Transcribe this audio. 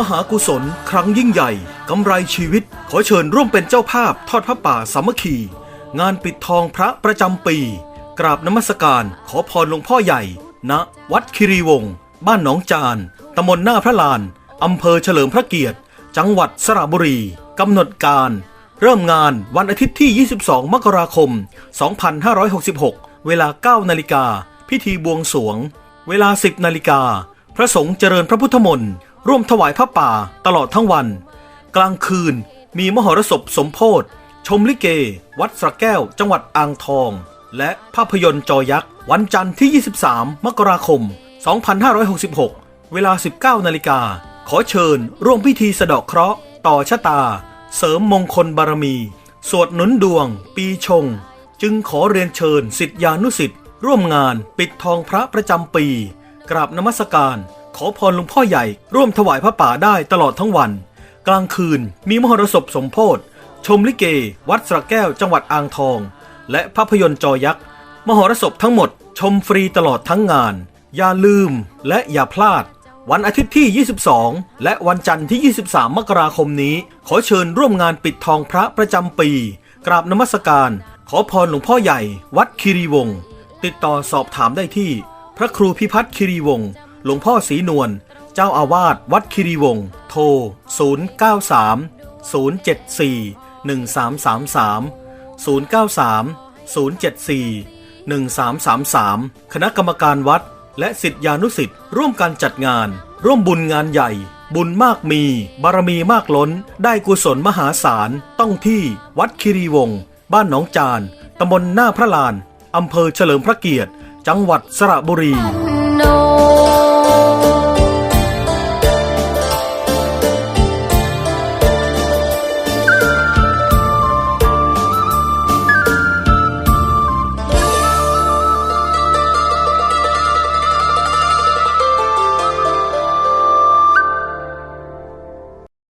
มหากุศล ครั้งยิ่งใหญ่ กำไรชีวิต ขอเชิญร่วมเป็นเจ้าภาพทอดพระป่าสามัคคี งานปิดทองพระประจำปี กราบนมัสการขอพรหลวงพ่อใหญ่ณวัดคิรีวงศ์บ้านหนองจานตำบลหน้าพระลานอำเภอเฉลิมพระเกียรติ จังหวัดสระบุรีกำหนดการ เริ่มงานวันอาทิตย์ที่ 22 มกราคม 2566 เวลา 9 นาฬิกา พิธีบวงสวง เวลา 10 นาฬิกา พระสงฆ์เจริญพระพุทธมนต์ ร่วมถวายพระป่าตลอดทั้งวัน กลางคืนมีมหรสพสมโพธชมลิเก วัดสระแก้ว จังหวัดอ่างทอง และภาพยนตร์จอยักษ์ วันจันทร์ที่ 23 มกราคม 2566 เวลา 19 นาฬิกา ขอเชิญร่วมพิธีสะเดาะเคราะห์ ต่อชะตา เสริมมงคลบารมี สวดหนุนดวง ปีชง จึงขอเรียนเชิญสิทธิานุสิทธิ์ร่วมงานปิดทองพระประจำปี กราบนมัสการ ขอพรหลวงพ่อใหญ่ร่วมถวายพระป่าได้ตลอดทั้งวัน กลางคืนมีมหรสพสมโพธชมลิเก วัดสระแก้วจังหวัดอ่างทอง และภาพยนตร์จอยักษ์ มหรสพทั้งหมด ชมฟรีตลอดทั้งงาน อย่าลืมและอย่าพลาด วันอาทิตย์ที่ 22 และวันจันทร์ที่ 23 มกราคมนี้ ขอเชิญร่วมงานปิดทองพระประจำปี กราบนมัสการ ขอพรหลวงพ่อใหญ่ วัดคีรีวงศ์ติดต่อสอบถามได้ที่ พระครูพิพัฒน์คีรีวงศ์ หลวงพ่อศรีนวล เจ้าอาวาสวัดคีรีวงศ์ โทร 093 074 1333 093 074 1333 คณะกรรมการวัด และสิทธิานุสิทธิ์ร่วมกันจัดงาน ร่วมบุญงานใหญ่ บุญมากมี บารมีมากล้น ได้กุศลมหาศาล ต้องที่วัดคิรีวงศ์ บ้านหนองจาน ตำบลหน้าพระลาน อำเภอเฉลิมพระเกียรติ จังหวัดสระบุรี